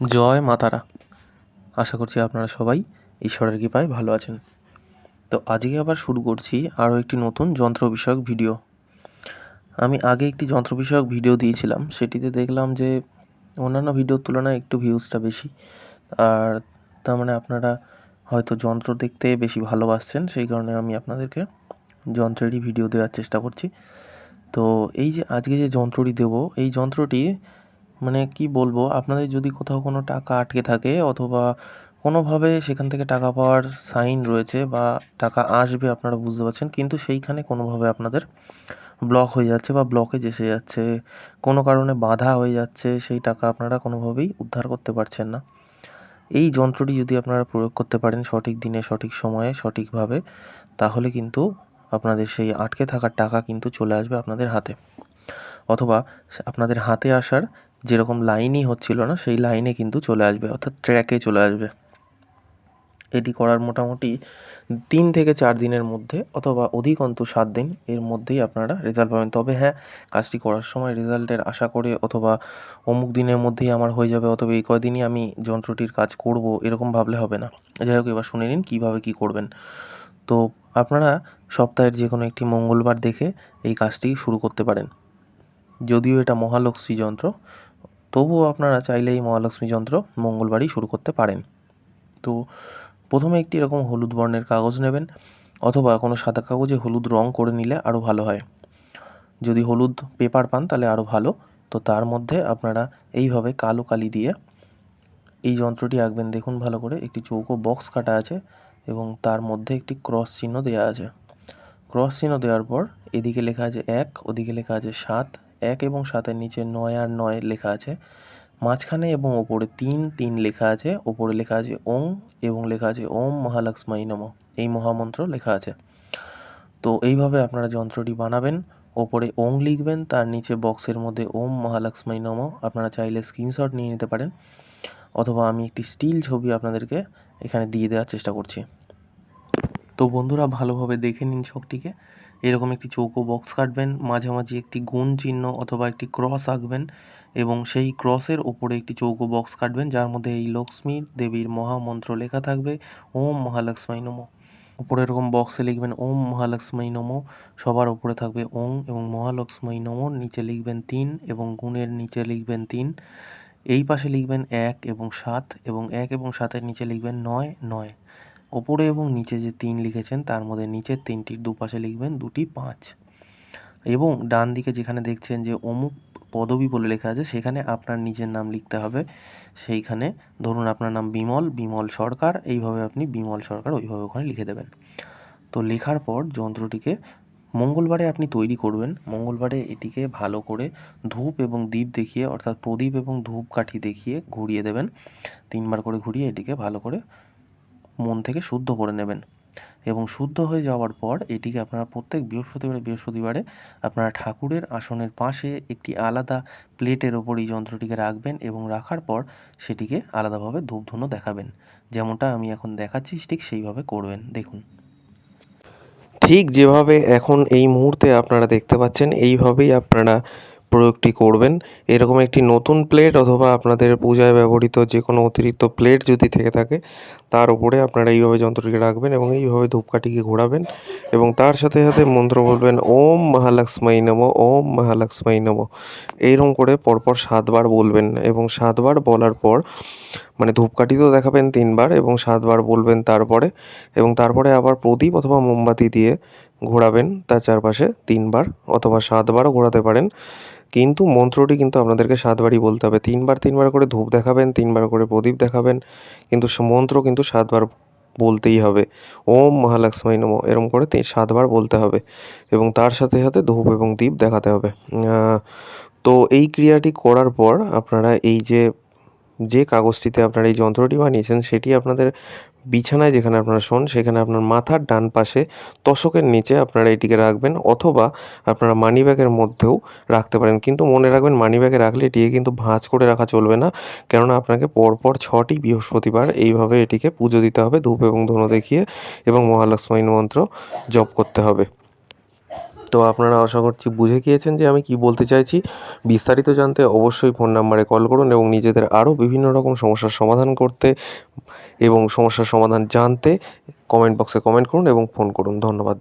জয় মাতারা আশা করছি আপনারা সবাই ঈশ্বরের কৃপায় ভালো আছেন। তো আজকে আবার শুরু করছি আরও একটি নতুন যন্ত্র বিষয়ক ভিডিও। আমি আগে একটি যন্ত্র বিষয়ক ভিডিও দিয়েছিলাম, সেটিতে দেখলাম যে অন্যান্য ভিডিওর তুলনায় একটু ভিউজটা বেশি। আর তার মানে আপনারা হয়তো যন্ত্র দেখতে বেশি ভালোবাসছেন, সেই কারণে আমি আপনাদেরকে যন্ত্রেরই ভিডিও দেওয়ার চেষ্টা করছি। তো এই যে আজকে যে যন্ত্রটি দেব, এই যন্ত্রটি মানে কি বলব, আপনাদের যদি কোথাও কোনো টাকা আটকে থাকে অথবা কোনোভাবে সেখান থেকে টাকা পাওয়ার সাইন রয়েছে বা টাকা আসবে আপনারা বুঝতে পারছেন, কিন্তু সেইখানে কোনোভাবে আপনাদের ব্লক হয়ে যাচ্ছে বা ব্লকেজ এসে যাচ্ছে, কোনো কারণে বাধা হয়ে যাচ্ছে, সেই টাকা আপনারা কোনোভাবেই উদ্ধার করতে পারছেন না। এই যন্ত্রটি যদি আপনারা প্রয়োগ করতে পারেন সঠিক দিনে, সঠিক সময়ে, সঠিকভাবে, তাহলে কিন্তু আপনাদের সেই আটকে থাকার টাকা কিন্তু চলে আসবে আপনাদের হাতে। অথবা আপনাদের হাতে আসার যেরকম লাইনই হচ্ছিল না, সেই লাইনে কিন্তু চলে আসবে, অর্থাৎ ট্র্যাকে চলে আসবে। এটি করার মোটামুটি তিন থেকে চার দিনের মধ্যে অথবা অধিক অন্ত সাত দিন এর মধ্যেই আপনারা রেজাল্ট পাবেন। তবে হ্যাঁ কাজটি করার সময় রেজাল্টের আশা করে অথবা অমুক দিনের মধ্যেই আমার হয়ে যাবে অথবা এই কয়দিনই আমি যন্ত্রটির কাজ করব, এরকম ভাবলে হবে না। যাই হোক, এবার শুনে নিন কীভাবে কী করবেন। তো আপনারা সপ্তাহের যে কোনো একটি মঙ্গলবার দেখে এই কাজটি শুরু করতে পারেন। যদিও এটা মহালক্ষ্মী যন্ত্র তবুও আপনারা চাইলে এই মহালক্ষ্মী যন্ত্র মঙ্গলবারই শুরু করতে পারেন। তো প্রথমে একটি এরকম হলুদ বর্ণের কাগজ নেবেন অথবা কোনো সাদা কাগজে হলুদ রং করে নিলে আরও ভালো হয়। যদি হলুদ পেপার পান তাহলে আরও ভালো। তো তার মধ্যে আপনারা এইভাবে কালো কালি দিয়ে এই যন্ত্রটি আঁকবেন। দেখুন ভালো করে একটি চৌকো বক্স কাটা আছে এবং তার মধ্যে একটি ক্রস চিহ্ন দেওয়া আছে। ক্রস চিহ্ন দেওয়ার পর এদিকে লেখা আছে এক, ওদিকে লেখা আছে সাত এক এবং সাতের নিচে নয় আর নয় লেখা আছে। মাঝখানে এবং ওপরে তিন তিন লেখা আছে। ওপরে লেখা আছে ওং এবং লেখা আছে ওম মহালক্ষ্মাই নম। এই মহামন্ত্র লেখা আছে। তো এইভাবে আপনারা যন্ত্রটি বানাবেন, ওপরে ওং লিখবেন, তার নিচে বক্সের মধ্যে ওম মহালক্ষ্মাই নম আপনারা চাইলে স্ক্রিনশট নিয়ে নিতে পারেন। অথবা আমি একটি স্টিল ছবি আপনাদেরকে এখানে দিয়ে দেওয়ার চেষ্টা করছি। তো বন্ধুরা ভালোভাবে দেখে নিন ছকটিকে। এরকম একটি চৌকো বক্স কাটবেন, মাঝামাঝি একটি গুণ চিহ্ন অথবা একটি ক্রস আঁকবেন এবং সেই ক্রসের ওপরে একটি চৌকো বক্স কাটবেন, যার মধ্যে এই লক্ষ্মী দেবীর মহামন্ত্র লেখা থাকবে, ওম মহালক্ষ্মী নম। উপরে এরকম বক্সে লিখবেন, ওম মহালক্ষ্মী নম। সবার উপরে থাকবে ওং এবং মহালক্ষ্মী নম। নিচে লিখবেন তিন এবং গুণের নিচে লিখবেন তিন। এই পাশে লিখবেন এক এবং সাত এবং এক এবং সাতের নিচে লিখবেন নয় নয়। ওপরে এবং নিচে যে তিন লিখেছেন, তার মধ্যে নিচের তিনটির দুপাশে লিখবেন দুটি পাঁচ। এবং ডান দিকে যেখানে দেখছেন যে অমুক পদবী বলে লেখা আছে, সেখানে আপনার নিজের নাম লিখতে হবে। সেইখানে ধরুন আপনার নাম বিমল বিমল সরকার, এইভাবে আপনি বিমল সরকার ওইভাবে ওখানে লিখে দেবেন। তো লেখার পর যন্ত্রটিকে মঙ্গলবারে আপনি তৈরি করবেন। মঙ্গলবারে এটিকে ভালো করে ধূপ এবং দ্বীপ দেখিয়ে, অর্থাৎ প্রদীপ এবং ধূপ কাঠি দেখিয়ে ঘুরিয়ে দেবেন। তিনবার করে ঘুরিয়ে এটিকে ভালো করে মন থেকে শুদ্ধ করে নেবেন। এবং শুদ্ধ হয়ে যাওয়ার পর এটিকে আপনারা প্রত্যেক বৃহস্পতিবারে বৃহস্পতিবারে আপনারা ঠাকুরের আসনের পাশে একটি আলাদা প্লেটের ওপর এই যন্ত্রটিকে রাখবেন এবং রাখার পর সেটিকে আলাদাভাবে ধূপধুনো দেখাবেন। যেমনটা আমি এখন দেখাচ্ছি, ঠিক সেইভাবে করবেন। দেখুন। ঠিক যেভাবে এখন এই মুহূর্তে আপনারা দেখতে পাচ্ছেন, এইভাবেই আপনারা প্রয়োগটি করবেন। এরকম একটি নতুন প্লেট অথবা আপনাদের পূজায় ব্যবহৃত যে কোনো অতিরিক্ত প্লেট যদি থেকে থাকে, তার উপরে আপনারা এইভাবে যন্ত্রটিকে রাখবেন এবং এইভাবে ধূপকাঠিকে ঘোরাবেন এবং তার সাথে সাথে মন্ত্র বলবেন, ওম মহালক্ষ্মাই নম, ওম মহালক্ষ্মী নম। এইরকম করে পরপর সাতবার বলবেন এবং সাতবার বলার পর মানে ধূপকাঠি তো দেখাবেন তিনবার এবং সাতবার বলবেন তারপরে এবং তারপরে আবার প্রদীপ অথবা মোমবাতি দিয়ে ঘোরাবেন তার চারপাশে তিনবার অথবা সাতবারও ঘোরাতে পারেন। কিন্তু মন্ত্রটি কিন্তু আপনাদেরকে সাতবারই বলতে হবে। তিনবার তিনবার করে ধূপ দেখাবেন, তিনবার করে প্রদীপ দেখাবেন, কিন্তু মন্ত্র কিন্তু সাতবার বলতেই হবে। ওম মহালক্ষ্মী নম, এরম করে সাতবার বলতে হবে এবং তার সাথে সাথে ধূপ এবং দীপ দেখাতে হবে। তো এই ক্রিয়াটি করার পর আপনারা এই যে যে কাগজটিতে আপনারা এই যন্ত্রটি বানিয়েছেন, সেটি আপনাদের বিছানায় যেখানে আপনারা শোন, সেখানে আপনার মাথার ডান পাশে তোশকের নিচে আপনারা এটিকে রাখবেন অথবা আপনারা মানি ব্যাগের মধ্যেও রাখতে পারেন। কিন্তু মনে রাখবেন মানি ব্যাগে রাখলে এটিকে কিন্তু ভাঁজ করে রাখা চলবে না। কেননা আপনাকে পরপর ছটি বৃহস্পতিবার এইভাবে এটিকে পুজো দিতে হবে, ধূপ এবং ধুনো দেখিয়ে এবং মহালক্ষ্মী মন্ত্র জপ করতে হবে। তো আপনারা আশা করছি বুঝে গিয়েছেন যে আমি কি বলতে চাইছি। বিস্তারিত জানতে অবশ্যই ফোন নাম্বারে কল করুন এবং নিজেদের আরও বিভিন্ন রকম সমস্যার সমাধান করতে এবং সমস্যার সমাধান জানতে কমেন্ট বক্সে কমেন্ট করুন এবং ফোন করুন। ধন্যবাদ।